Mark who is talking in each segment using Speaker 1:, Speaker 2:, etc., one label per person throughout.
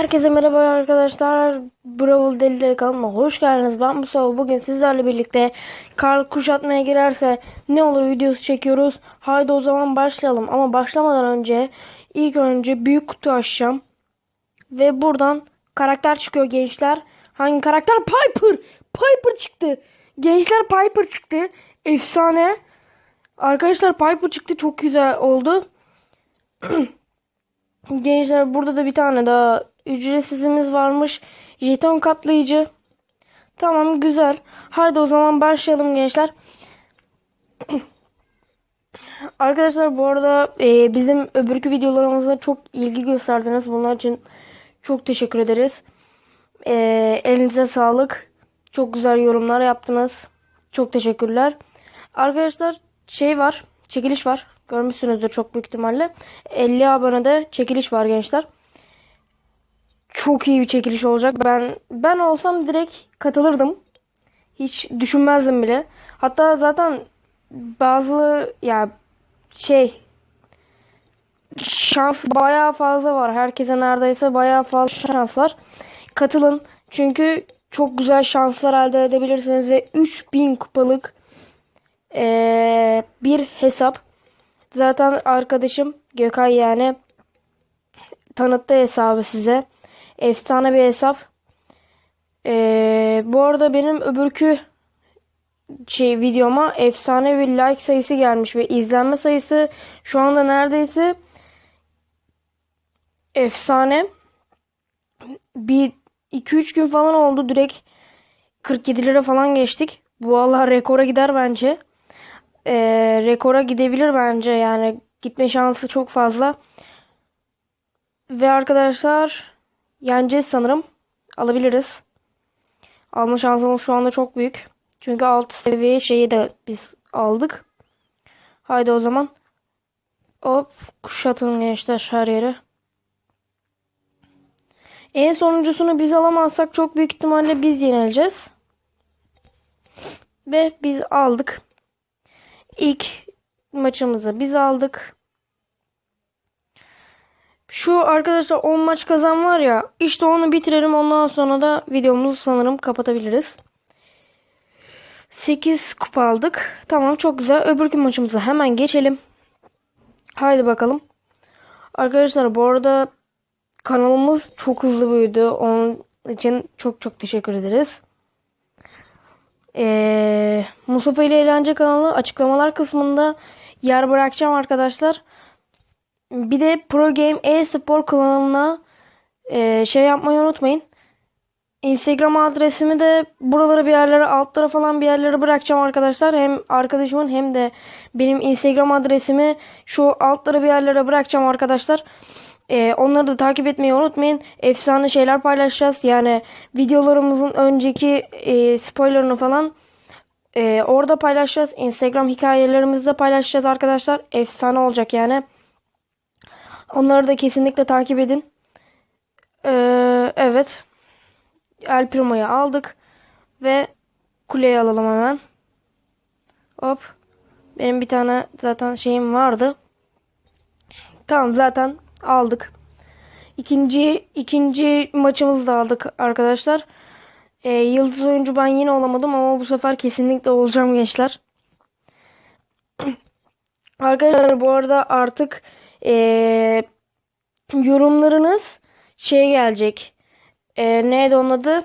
Speaker 1: Herkese merhaba arkadaşlar. Brawl Delileri kanalıma hoş geldiniz. Ben Mustafa. Bugün sizlerle birlikte kar kuşatmaya girerse ne olur videosu çekiyoruz. Haydi o zaman başlayalım. Ama başlamadan önce ilk önce büyük kutu açacağım. Ve buradan karakter çıkıyor gençler. Hangi karakter? Piper. Piper çıktı. Gençler Piper çıktı. Efsane. Arkadaşlar Piper çıktı. Çok güzel oldu. Gençler burada da bir tane daha ücretsizimiz varmış. Jeton katlayıcı. Tamam güzel. Haydi o zaman başlayalım gençler. Arkadaşlar bu arada e, bizim öbürkü videolarımıza çok ilgi gösterdiniz. Bunlar için çok teşekkür ederiz. E, elinize sağlık. Çok güzel yorumlar yaptınız. Çok teşekkürler. Arkadaşlar şey var. Çekiliş var. Görmüşsünüzdür çok büyük ihtimalle. 50 abonede çekiliş var gençler. Çok iyi bir çekiliş olacak. Ben ben olsam direkt katılırdım. Hiç düşünmezdim bile. Hatta zaten bazı ya şey şans bayağı fazla var. Herkese neredeyse bayağı fazla şans var. Katılın. Çünkü çok güzel şanslar elde edebilirsiniz ve 3000 kupalık eee, bir hesap. Zaten arkadaşım Gökay yani tanıttı hesabı size. Efsane bir hesap. Ee, bu arada benim öbürkü şey videoma efsane bir like sayısı gelmiş ve izlenme sayısı şu anda neredeyse efsane. Bir 2-3 gün falan oldu direkt 47'lere falan geçtik. Bu Allah rekora gider bence e, rekora gidebilir bence yani gitme şansı çok fazla. Ve arkadaşlar yeneceğiz sanırım. Alabiliriz. Alma şansımız şu anda çok büyük. Çünkü alt seviye şeyi de biz aldık. Haydi o zaman. Hop kuşatın gençler her yere. En sonuncusunu biz alamazsak çok büyük ihtimalle biz yenileceğiz. Ve biz aldık. İlk maçımızı biz aldık. Şu arkadaşlar 10 maç kazan var ya işte onu bitirelim ondan sonra da videomuzu sanırım kapatabiliriz. 8 kupa aldık. Tamam çok güzel. Öbürkü maçımıza hemen geçelim. Haydi bakalım. Arkadaşlar bu arada kanalımız çok hızlı büyüdü. Onun için çok çok teşekkür ederiz. Ee, Mustafa ile Eğlence kanalı açıklamalar kısmında yer bırakacağım arkadaşlar. Bir de Pro Game e-spor kanalına e, şey yapmayı unutmayın. Instagram adresimi de buralara bir yerlere altlara falan bir yerlere bırakacağım arkadaşlar. Hem arkadaşımın hem de benim Instagram adresimi şu altlara bir yerlere bırakacağım arkadaşlar. Ee, onları da takip etmeyi unutmayın. Efsane şeyler paylaşacağız. Yani videolarımızın önceki e, spoilerını falan e, orada paylaşacağız. Instagram hikayelerimizde paylaşacağız arkadaşlar. Efsane olacak yani. Onları da kesinlikle takip edin. Ee, evet. El Primo'yu aldık. Ve kuleyi alalım hemen. Hop. Benim bir tane zaten şeyim vardı. Tamam zaten aldık. İkinci ikinci maçımızı da aldık arkadaşlar. Ee, yıldız oyuncu ben yine olamadım ama bu sefer kesinlikle olacağım gençler. arkadaşlar bu arada artık ee, yorumlarınız şey gelecek. Ee, neydi onun adı?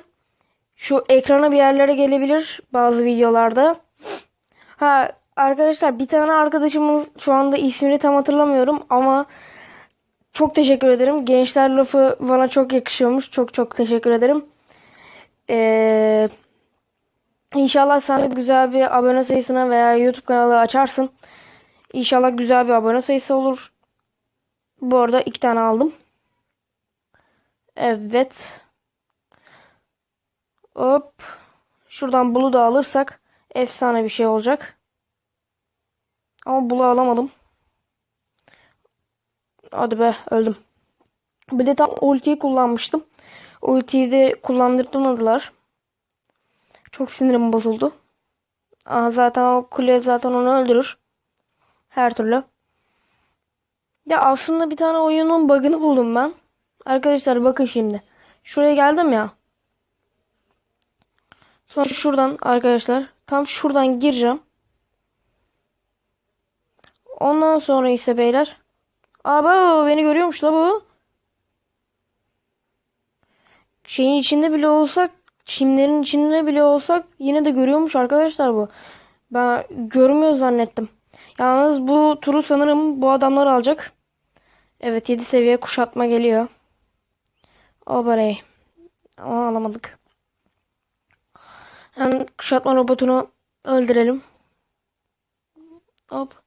Speaker 1: Şu ekrana bir yerlere gelebilir bazı videolarda. Ha arkadaşlar bir tane arkadaşımız şu anda ismini tam hatırlamıyorum ama çok teşekkür ederim. Gençler lafı bana çok yakışıyormuş. Çok çok teşekkür ederim. Ee, inşallah sen de güzel bir abone sayısına veya YouTube kanalı açarsın. İnşallah güzel bir abone sayısı olur. Bu arada iki tane aldım. Evet. Hop. Şuradan bulu da alırsak efsane bir şey olacak. Ama bulu alamadım. Hadi be öldüm. Bir de tam ultiyi kullanmıştım. Ultiyi de kullandırtmadılar. Çok sinirim bozuldu. Aa, zaten o kule zaten onu öldürür. Her türlü. Ya aslında bir tane oyunun bug'ını buldum ben. Arkadaşlar bakın şimdi. Şuraya geldim ya. Sonra şuradan arkadaşlar tam şuradan gireceğim. Ondan sonra ise beyler. Aa beni görüyormuş la bu. Şeyin içinde bile olsak, çimlerin içinde bile olsak yine de görüyormuş arkadaşlar bu. Ben görmüyor zannettim. Yalnız bu turu sanırım bu adamlar alacak. Evet 7 seviye kuşatma geliyor. Obarey. Ama alamadık. Hem kuşatma robotunu öldürelim. Hop.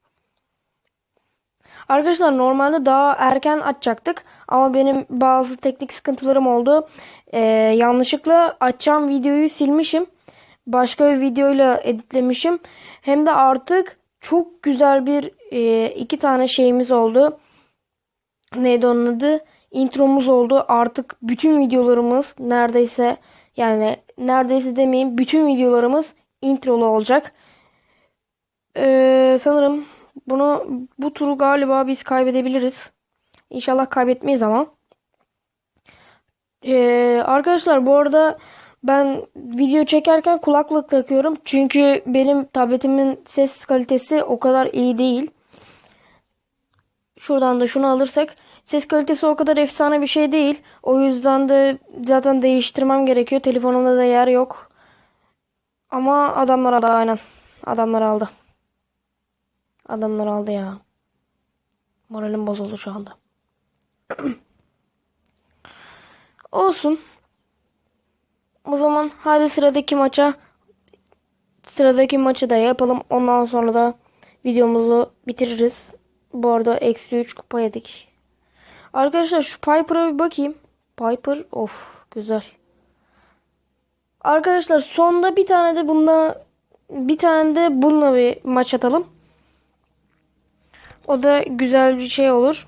Speaker 1: Arkadaşlar normalde daha erken açacaktık. Ama benim bazı teknik sıkıntılarım oldu. Ee, yanlışlıkla açacağım videoyu silmişim. Başka bir videoyla editlemişim. Hem de artık çok güzel bir e, iki tane şeyimiz oldu. Neydi onun adı? Intromuz oldu. Artık bütün videolarımız neredeyse yani neredeyse demeyeyim bütün videolarımız introlu olacak. Ee, sanırım bunu bu turu galiba biz kaybedebiliriz. İnşallah kaybetmeyiz ama. Ee, arkadaşlar bu arada ben video çekerken kulaklık takıyorum. Çünkü benim tabletimin ses kalitesi o kadar iyi değil. Şuradan da şunu alırsak ses kalitesi o kadar efsane bir şey değil. O yüzden de zaten değiştirmem gerekiyor. Telefonumda da yer yok. Ama adamlar aldı aynen. Adamlar aldı. Adamlar aldı ya. Moralim bozuldu şu anda. Olsun. O zaman hadi sıradaki maça sıradaki maçı da yapalım. Ondan sonra da videomuzu bitiririz. Bu arada eksi 3 kupa yedik. Arkadaşlar şu Piper'a bir bakayım. Piper of güzel. Arkadaşlar sonda bir tane de bunda bir tane de bununla bir maç atalım. O da güzel bir şey olur.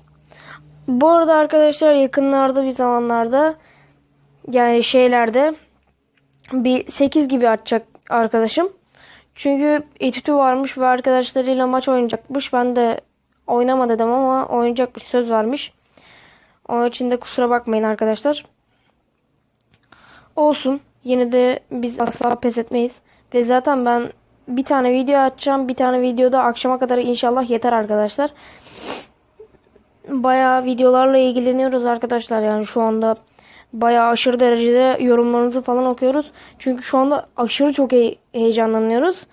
Speaker 1: Bu arada arkadaşlar yakınlarda bir zamanlarda yani şeylerde bir 8 gibi atacak arkadaşım. Çünkü etütü varmış ve arkadaşlarıyla maç oynayacakmış. Ben de oynama dedim ama oynayacakmış söz vermiş. Onun için de kusura bakmayın arkadaşlar. Olsun. Yine de biz asla pes etmeyiz. Ve zaten ben bir tane video açacağım. Bir tane videoda akşama kadar inşallah yeter arkadaşlar. Bayağı videolarla ilgileniyoruz arkadaşlar. Yani şu anda bayağı aşırı derecede yorumlarınızı falan okuyoruz. Çünkü şu anda aşırı çok he heyecanlanıyoruz.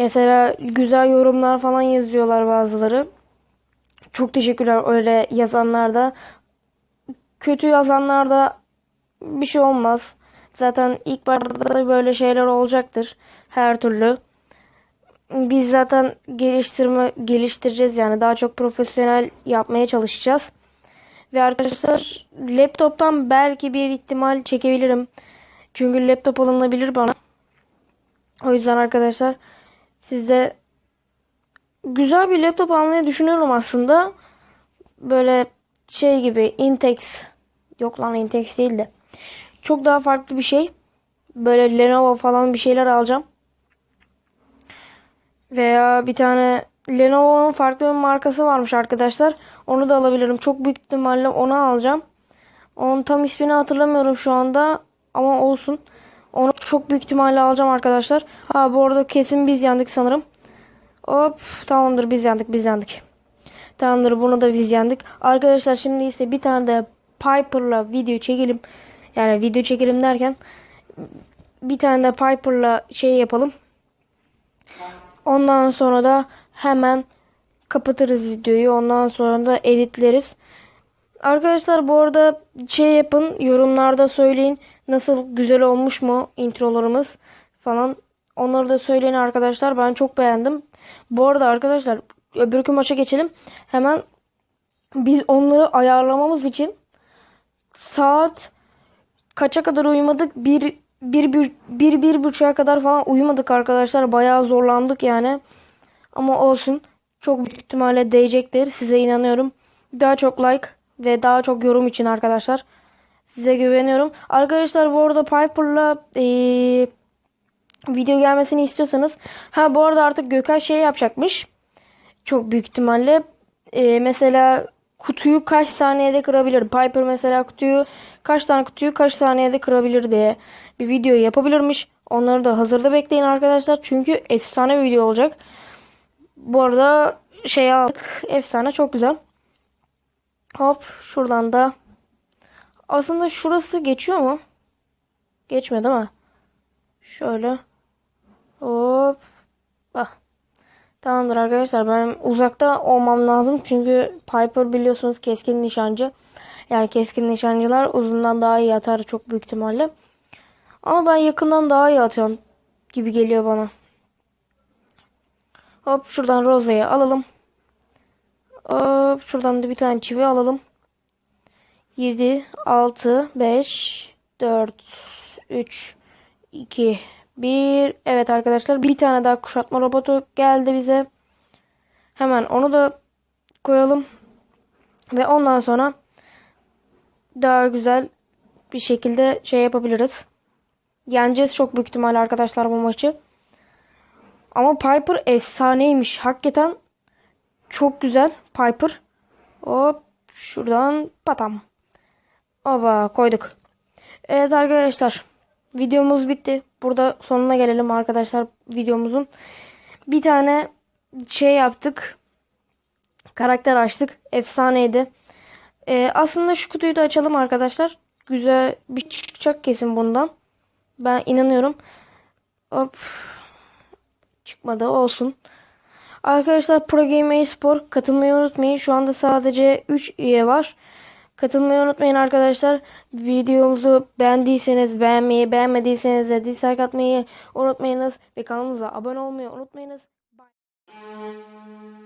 Speaker 1: Mesela güzel yorumlar falan yazıyorlar bazıları. Çok teşekkürler öyle yazanlar da. Kötü yazanlar da bir şey olmaz. Zaten ilk başta böyle şeyler olacaktır. Her türlü. Biz zaten geliştirme geliştireceğiz yani daha çok profesyonel yapmaya çalışacağız. Ve arkadaşlar laptoptan belki bir ihtimal çekebilirim. Çünkü laptop alınabilir bana. O yüzden arkadaşlar sizde güzel bir laptop almayı düşünüyorum aslında. Böyle şey gibi Intex yok lan Intex değil de çok daha farklı bir şey. Böyle Lenovo falan bir şeyler alacağım. Veya bir tane Lenovo'nun farklı bir markası varmış arkadaşlar. Onu da alabilirim. Çok büyük ihtimalle onu alacağım. Onun tam ismini hatırlamıyorum şu anda. Ama olsun. Onu çok büyük ihtimalle alacağım arkadaşlar. Ha bu arada kesin biz yandık sanırım. Hop tamamdır biz yandık biz yandık. Tamamdır bunu da biz yandık. Arkadaşlar şimdi ise bir tane de Piper'la video çekelim. Yani video çekelim derken bir tane de Piper'la şey yapalım. Ondan sonra da hemen kapatırız videoyu. Ondan sonra da editleriz. Arkadaşlar bu arada şey yapın yorumlarda söyleyin nasıl güzel olmuş mu introlarımız falan. Onları da söyleyin arkadaşlar. Ben çok beğendim. Bu arada arkadaşlar öbürkü maça geçelim. Hemen biz onları ayarlamamız için saat kaça kadar uyumadık? Bir, bir, bir, bir, bir buçuğa kadar falan uyumadık arkadaşlar. Bayağı zorlandık yani. Ama olsun. Çok büyük ihtimalle değecektir. Size inanıyorum. Daha çok like ve daha çok yorum için arkadaşlar. Size güveniyorum. Arkadaşlar bu arada Piper'la ee, video gelmesini istiyorsanız. Ha bu arada artık Gökhan şey yapacakmış. Çok büyük ihtimalle. ee, mesela kutuyu kaç saniyede kırabilir? Piper mesela kutuyu kaç tane kutuyu kaç saniyede kırabilir diye bir video yapabilirmiş. Onları da hazırda bekleyin arkadaşlar. Çünkü efsane video olacak. Bu arada şey aldık. Efsane çok güzel. Hop şuradan da. Aslında şurası geçiyor mu? Geçmiyor değil mi? Şöyle. Hop. Bak. Tamamdır arkadaşlar ben uzakta olmam lazım çünkü Piper biliyorsunuz keskin nişancı. Yani keskin nişancılar uzundan daha iyi atar çok büyük ihtimalle. Ama ben yakından daha iyi atıyorum gibi geliyor bana. Hop şuradan Rosa'yı alalım. Hop şuradan da bir tane çivi alalım. 7, 6, 5, 4, 3, 2, 1. Evet arkadaşlar bir tane daha kuşatma robotu geldi bize. Hemen onu da koyalım. Ve ondan sonra daha güzel bir şekilde şey yapabiliriz. Yeneceğiz çok büyük ihtimalle arkadaşlar bu maçı. Ama Piper efsaneymiş. Hakikaten çok güzel Piper. Hop şuradan patam. Oba koyduk. Evet arkadaşlar. Videomuz bitti. Burada sonuna gelelim arkadaşlar videomuzun. Bir tane şey yaptık. Karakter açtık. Efsaneydi. Ee, aslında şu kutuyu da açalım arkadaşlar. Güzel bir çıkacak kesin bundan. Ben inanıyorum. Hop. Çıkmadı olsun. Arkadaşlar Pro Game Spor katılmayı unutmayın. Şu anda sadece 3 üye var. Katılmayı unutmayın arkadaşlar. Videomuzu beğendiyseniz beğenmeyi, beğenmediyseniz de dislike atmayı unutmayınız. Ve kanalımıza abone olmayı unutmayınız. Bye.